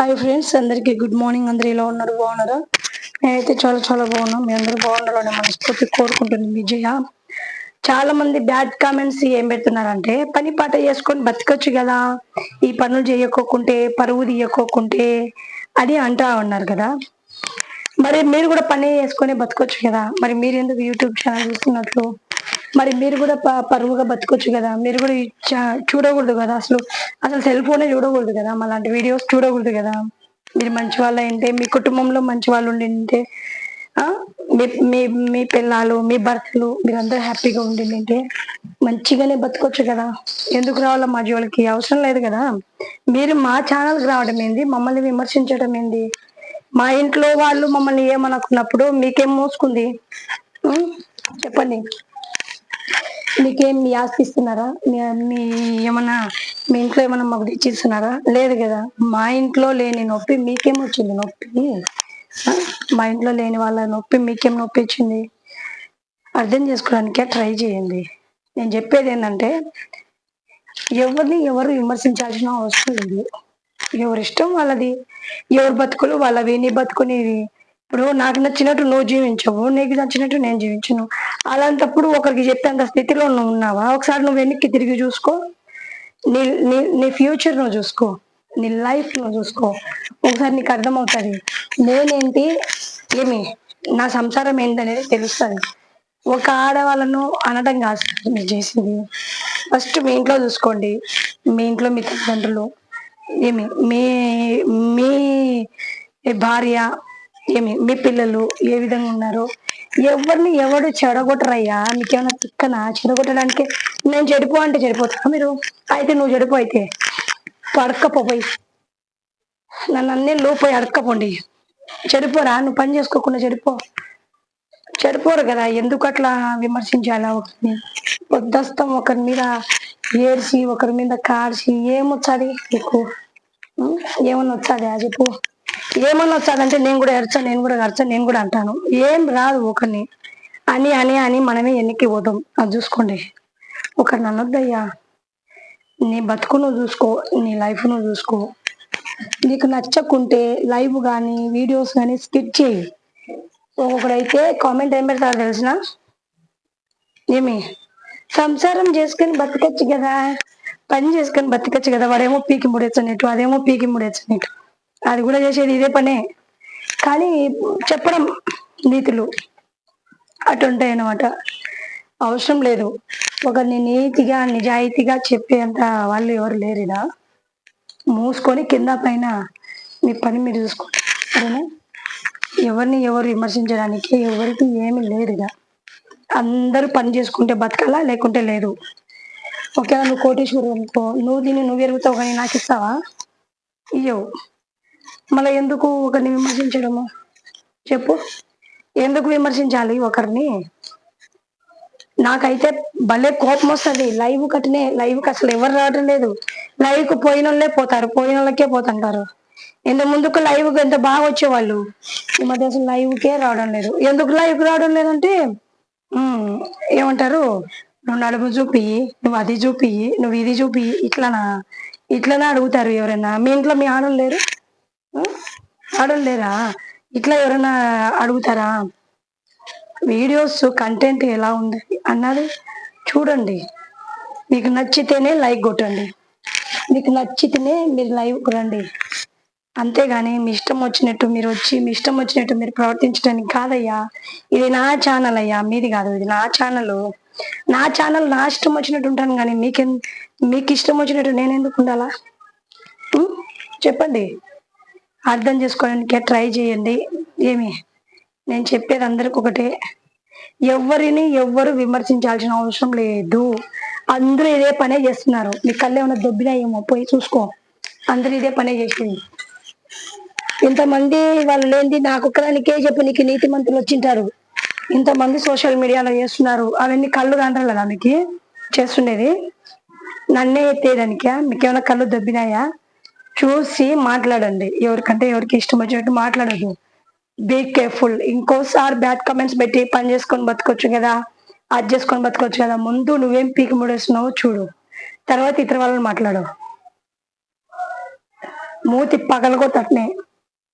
Hi friends అందరికీ good morning అందరు ఎలా ఉన్నారు? బాగున్నారా? నేనైతే చాలా చాలా బాగున్నాను మీ అందరూ బాగుండాలని మనస్ఫూర్తి కోరుకుంటున్నాను. విజయ చాలా మంది బ్యాడ్ కామెంట్స్ ఏం పెడుతున్నారంటే పని పాట చేసుకొని బతకచ్చు కదా. ఈ పనులు చేయకోకుంటే పరువు తీయకోకుంటే అని అంటా ఉన్నారు కదా. మరి మీరు కూడా పని చేసుకొని బతకొచ్చు కదా. మరి మీరు ఎందుకు యూట్యూబ్ ఛానల్ చూస్తున్నట్లు? మరి మీరు కూడా ప- పరువుగా బతకొచ్చు కదా. మీరు కూడా చూడకూడదు కదా అసలు. అసలు సెల్ ఫోనే చూడకూడదు కదా. అలాంటి వీడియోస్ చూడకూడదు కదా. మీరు మంచి వాళ్ళు అయింటే మీ కుటుంబంలో మంచి వాళ్ళు ఉండింటే ఆ, మీ మీ మీ పిల్లలు మీ భర్తలు మీరందరూ హ్యాపీగా ఉండిందంటే మంచిగానే బతకొచ్చు కదా. ఎందుకు రావాలా మా జీవులకి అవసరం లేదు కదా. మీరు మా ఛానల్కి రావడం ఏంది? మమ్మల్ని విమర్శించడం ఏంది? మా ఇంట్లో వాళ్ళు మమ్మల్ని ఏమనుకున్నప్పుడు మీకేం మోసుకుంది? చెప్పండి. మీకేం మీ ఆస్తి ఇస్తున్నారా? మీ మీ ఏమన్నా మీ ఇంట్లో ఏమన్నా మాకు తెచ్చిస్తున్నారా లేదు కదా. మా ఇంట్లో లేని నొప్పి మీకేం వచ్చింది? నొప్పి? మా ఇంట్లో లేని వాళ్ళ నొప్పి మీకేం నొప్పి వచ్చింది? అర్థం చేసుకోవడానికే ట్రై చేయండి. నేను చెప్పేది ఏంటంటే ఎవరిని ఎవరు విమర్శించాల్సిన అవసరం లేదు. ఎవరి ఇష్టం వాళ్ళది. ఎవరు బతుకులు వాళ్ళవి. నీ బతుకునేవి. ఇప్పుడు నాకు నచ్చినట్టు నువ్వు జీవించవు నీకు నచ్చినట్టు నేను జీవించను. అలాంటప్పుడు ఒకరికి చెప్పేంత స్థితిలో నువ్వు ఉన్నావా? ఒకసారి నువ్వు వెనక్కి తిరిగి చూసుకో. నీ నీ నీ ఫ్యూచర్ నువ్వు చూసుకో. నీ లైఫ్ నువ్వు చూసుకో. ఒకసారి నీకు అర్థమవుతుంది. నేనేంటి? ఏమి? నా సంసారం ఏంటనేది తెలుస్తుంది. ఒక ఆడవాళ్ళను అనడం కాదు సార్ మీరు చేసింది. ఫస్ట్ మీ ఇంట్లో చూసుకోండి. మీ ఇంట్లో మీ తల్లిదండ్రులు. ఏమి? మీ మీ భార్య ఏమి? మీ పిల్లలు ఏ విధంగా ఉన్నారు? ఎవరిని ఎవడు చెడగొట్టరయ్యా? మీకేమైనా తిక్కనా? చెడగొట్టడానికి నేను చెడిపో అంటే చెడిపోతా మీరు? అయితే నువ్వు చెడిపో అయితే. అడక్కపోయి నన్ను అన్నీ లోపోయి అడక్కపోండి. చెడిపోరా? నువ్వు పని చేసుకోకుండా చెడిపో. చెడిపోరు కదా. ఎందుకు అట్లా విమర్శించాలా? ఒకరిని పొద్దస్తం ఒకరి మీద ఏడ్చి ఒకరి మీద కాడ్చి ఏమొచ్చాది నీకు? ఏమన్నా వచ్చాది? ఆ చెప్పు. ఏమన్నా వచ్చాదంటే నేను కూడా ఎరచా నేను కూడా గడచా నేను కూడా అంటాను. ఏం రాదు ఒకరిని. అని అని అని మనమే ఎన్నికి పోతాం. అది చూసుకోండి. ఒకరిని అనొద్దయ్యా. నీ బతుకు నువ్వు చూసుకో నీ లైఫ్ నువ్వు చూసుకో. నీకు నచ్చకుంటే లైవ్ కానీ వీడియోస్ కానీ స్కిప్ చేయి. ఒక్కొక్కడైతే కామెంట్ ఏం పెడతారు తెలిసిన? ఏమి? సంసారం చేసుకొని బతకచ్చు కదా. పని చేసుకొని బతకచ్చు కదా. వాడేమో పీకి ముడేచ్చనేట్టు అదేమో పీకి ముడేచ్చనేట్టు అది కూడా చేసేది ఇదే పనే. కానీ చెప్పడం నీతులు అటుంటాయి అనమాట అవసరం లేదు. ఒకరిని నీతిగా నిజాయితీగా చెప్పేంత వాళ్ళు ఎవరు లేరుడా మూసుకొని కింద పైన మీ పని మీరు చూసుకోండి సరేనా ఎవరిని ఎవరు విమర్శించడానికి ఎవరికి ఏమి లేదుగా. ఇక అందరూ పని చేసుకుంటే బతకాలా? లేకుంటే లేదు. ఒకవేళ నువ్వు కోటేశ్వరు అనుకో. నువ్వు దీన్ని నువ్వు ఎరుగుతావు కానీ నాకు ఇస్తావా? ఇయ్యవు. మళ్ళీ ఎందుకు ఒకరిని విమర్శించడము? చెప్పు. ఎందుకు విమర్శించాలి ఒకరిని? నాకైతే భలే కోపం వస్తుంది లైవ్ కట్టినే లైవ్కి అసలు ఎవరు రావడం లేదు. లైవ్కి పోయిన వాళ్ళే పోతారు. పోయిన వాళ్ళకే పోతుంటారు. ఇంత ముందుకు లైవ్ ఎంత బాగా వచ్చేవాళ్ళు? ఈ మధ్య అసలు లైవ్ కే రావడం లేదు. ఎందుకు లైవ్కి రావడం లేదంటే ఏమంటారు? నువ్వు నడుము చూపి నువ్వు అది చూపి నువ్వు ఇది చూపి ఇట్లానా? ఇట్లనే? అడుగుతారు ఎవరైనా. మీ ఇంట్లో మీ ఆడలు లేరు? ఆడలు లేరా ఇట్లా ఎవరైనా అడుగుతారా? వీడియోస్ కంటెంట్ ఎలా ఉంది అన్నది చూడండి. మీకు నచ్చితేనే లైక్ కొట్టండి. మీకు నచ్చితేనే మీరు లైవ్ రండి అంతేగాని మీ ఇష్టం వచ్చినట్టు మీరు వచ్చి మీ ఇష్టం వచ్చినట్టు మీరు ప్రవర్తించడానికి కాదయ్యా. ఇది నా ఛానల్ అయ్యా. మీది కాదు ఇది నా ఛానల్ నా ఛానల్ నా ఇష్టం వచ్చినట్టు ఉంటాను కానీ మీకెన్ మీకు ఇష్టం వచ్చినట్టు నేను ఎందుకు ఉండాలా? చెప్పండి. అర్థం చేసుకోవడానికి ట్రై చేయండి. ఏమి? నేను చెప్పేది అందరికి ఒకటే. ఎవరిని ఎవ్వరు విమర్శించాల్సిన అవసరం లేదు. అందరూ ఇదే పనే చేస్తున్నారు. మీ కళ్ళు ఏమైనా దొబ్బినాయేమో పోయి చూసుకో. అందరూ ఇదే పనే చేసేది. ఇంతమంది వాళ్ళు లేనిది నాకు ఒక్కదానికే చెప్పి నీకు నీతి మంత్రులు వచ్చింటారు. ఇంతమంది సోషల్ మీడియాలో చేస్తున్నారు. అవన్నీ కళ్ళు కాంటారు కదా మీకు చేస్తుండేది? నన్నే ఎత్తేయడానికా మీకేమైనా కళ్ళు దొబ్బినాయా? చూసి మాట్లాడండి. ఎవరికంటే ఎవరికి ఇష్టం వచ్చినట్టు మాట్లాడదు బీ కేర్ఫుల్ ఇంకోసారి బ్యాడ్ కమెంట్స్ పెట్టి పని చేసుకొని బతకొచ్చు కదా. అది చేసుకొని బతకొచ్చు కదా. ముందు నువ్వేం పీకి ముడేస్తున్నావో చూడు. తర్వాత ఇతర వాళ్ళని మాట్లాడు. మూతి పగలగొట్టట్నే.